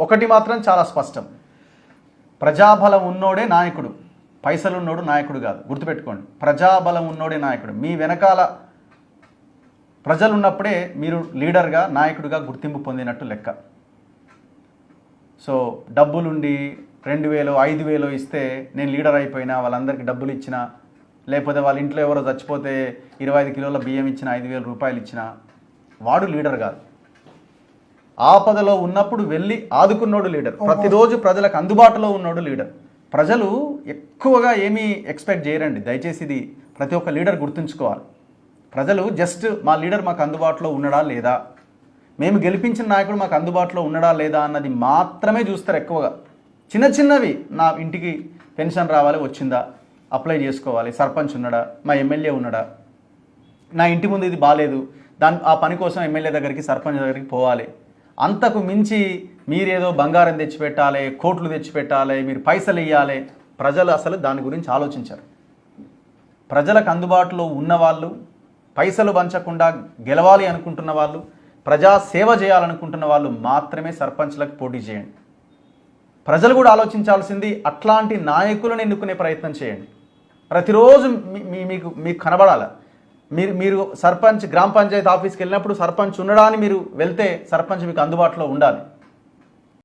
ఒకటి మాత్రం చాలా స్పష్టం. ప్రజాబలం ఉన్నోడే నాయకుడు. పైసలు ఉన్నోడు నాయకుడు కాదు. గుర్తుపెట్టుకోండి. ప్రజాబలం ఉన్నోడే నాయకుడు. మీ వెనకాల ప్రజలు ఉన్నప్పుడే మీరు లీడర్గా నాయకుడిగా గుర్తింపు పొందినట్టు లెక్క. సో డబ్బులుండి రెండు వేలు ఐదు వేలు ఇస్తే నేను లీడర్ అయిపోయినా వాళ్ళందరికీ డబ్బులు ఇచ్చిన లేకపోతే వాళ్ళ ఇంట్లో ఎవరో చచ్చిపోతే ఇరవై ఐదు కిలోల బియ్యం ఇచ్చిన ఐదు వేల రూపాయలు ఇచ్చిన వాడు లీడర్ కాదు. ఆపదలో ఉన్నప్పుడు వెళ్ళి ఆదుకున్నోడు లీడర్. ప్రతిరోజు ప్రజలకు అందుబాటులో ఉన్నోడు లీడర్. ప్రజలు ఎక్కువగా ఏమీ ఎక్స్పెక్ట్ చేయరండి. దయచేసి ఇది ప్రతి ఒక్క లీడర్ గుర్తుంచుకోవాలి. ప్రజలు జస్ట్ మా లీడర్ మాకు అందుబాటులో ఉన్నాడా లేదా? మేము గెలిపించిన నాయకుడు మాకు అందుబాటులో ఉన్నాడా లేదా అన్నది మాత్రమే చూస్తారు ఎక్కువగా. చిన్న చిన్నవి నా ఇంటికి పెన్షన్ రావాలి వచ్చిందా? అప్లై చేసుకోవాలి. సర్పంచ్ ఉన్నాడా? మా ఎమ్మెల్యే ఉన్నాడా? నా ఇంటి ముందు ఇది బాగాలేదు దాని ఆ పని కోసం ఎమ్మెల్యే దగ్గరికి సర్పంచ్ దగ్గరికి పోవాలి. అంతకు మించి మీరేదో బంగారం తెచ్చిపెట్టాలి కోట్లు తెచ్చిపెట్టాలి మీరు పైసలు ఇవ్వాలి ప్రజలు అసలు దాని గురించి ఆలోచించారు. ప్రజలకు అందుబాటులో ఉన్నవాళ్ళు పైసలు పంచకుండా గెలవాలి అనుకుంటున్న వాళ్ళు ప్రజా సేవ చేయాలనుకుంటున్న వాళ్ళు మాత్రమే సర్పంచ్లకు పోటీ చేయండి. ప్రజలు కూడా ఆలోచించాల్సింది అట్లాంటి నాయకులను ఎన్నుకునే ప్రయత్నం చేయండి. ప్రతిరోజు మీ- మీ- మీకు మీకు కనబడాలి? మీరు మీరు సర్పంచ్ గ్రామ పంచాయతీ ఆఫీస్కి వెళ్ళినప్పుడు సర్పంచ్ ఉండడానికి మీరు వెళ్తే సర్పంచ్ మీకు అందుబాటులో ఉండాలి.